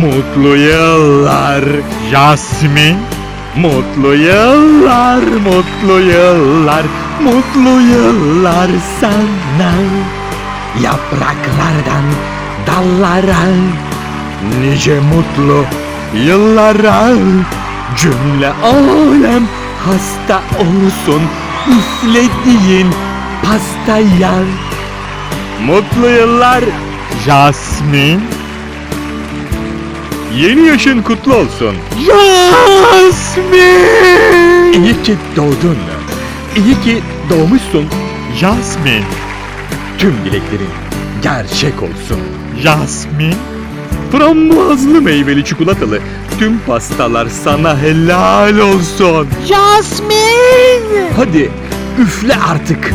Mutlu yıllar Yasmin. Mutlu yıllar, mutlu yıllar, mutlu yıllar sana. Yapraklardan dallara nice mutlu yıllara cümle alem hasta olsun üflediğin pastaya. Mutlu yıllar Jasmine. Yeni yaşın kutlu olsun. Jasmine. İyi ki doğdun. İyi ki doğmuşsun. Jasmine. Tüm dileklerin gerçek olsun. Jasmine. Frambuazlı meyveli çikolatalı tüm pastalar sana helal olsun. Jasmine! Hadi üfle artık.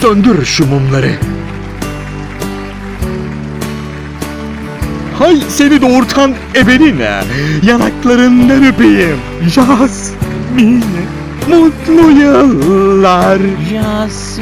Söndür şu mumları. Hay seni doğurtan ebeline. Yanaklarından öpeyim. Jasmine. Mutlu yıllar. Jasmine!